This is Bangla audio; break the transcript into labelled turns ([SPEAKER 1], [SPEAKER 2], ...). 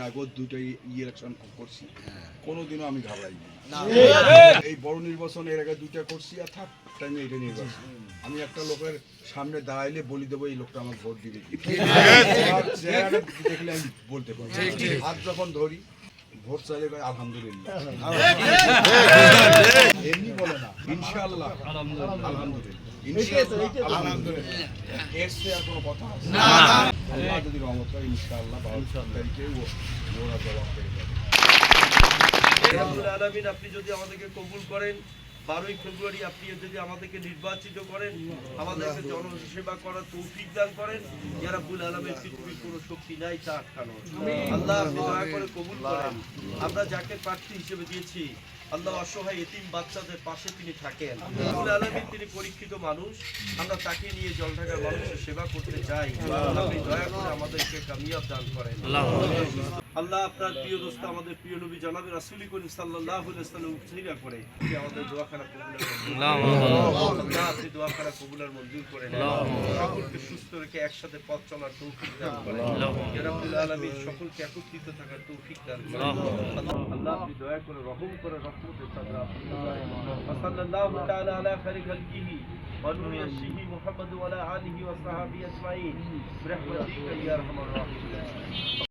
[SPEAKER 1] এর আগেও দুটো ইলেকশন করছি। কোনোদিনও আমি ঘাবড়াইনি।
[SPEAKER 2] না
[SPEAKER 1] এই বড় নির্বাচন এর আগে দুইটা করছি আর থার্ড টাইমে এটা নির্বাচন আমি একটা লোকের সামনে দাঁড়াইলে বলি দেবো এই লোকটা আমার ভোট দিবে দেখলে আমি বলতে পারি হাত যখন ধরি ভোট চাইলে আলহামদুলিল্লাহ। এমনি ইনশাআল্লাহ। আলহামদুলিল্লাহ। যদি রহমত ইনশাআল্লাহ বারো তারিখে ওরা জবাব পেয়ে যাবে।
[SPEAKER 3] আপনি যদি আমাদেরকে কবুল করেন বারোই ফেব্রুয়ারি আপনি যদি আমাদেরকে নির্বাচিত করেন আমাদেরকে জনসেবা করার তৌফিক দান করেন যারা বুল আলমের পৃথিবীর কোনো শক্তি নাই তা আটকানো আল্লাহ আপনি দয়া করে কবুল করেন। আমরা যাকে প্রার্থী হিসেবে দিয়েছি আল্লাহ অসহায় এতিম বাচ্চাদের পাশে তিনি থাকেন। বুল আলমিন তিনি পরীক্ষিত মানুষ। আমরা তাকে নিয়ে জলঢাকার মানুষের সেবা করতে চাই। আপনি দয়া করে আমাদেরকে কামিয়াব দান করেন। আল্লাহ আপনার প্রিয় দোস্ত আমাদের প্রিয় নবী জনাবে রাসূলি করিম সাল্লাল্লাহু আলাইহি ওয়াসাল্লাম করে। আমাদের দোয়া খানা কবুল আল্লাহ আপনি দোয়া খানা কবুলার মঞ্জুর করে নেন। সকলকে একসাথে পথ চলার তৌফিক দান করেন। রব্বুল আলামিন সকলকে একত্রিত থাকার তৌফিক দান করেন। আল্লাহ আপনি দয়া করে রহম করে রহমতের সাথে আপনি সাল্লাল্লাহু তাআলা আলা খাইরি খালকিহি ওয়া নূরি আশিহি মুহাম্মদ ওয়া আলা আলিহি ওয়া সাহাবিহি আজমাইন। বিরহমাতিকা ইয়া আরহামার রাহিম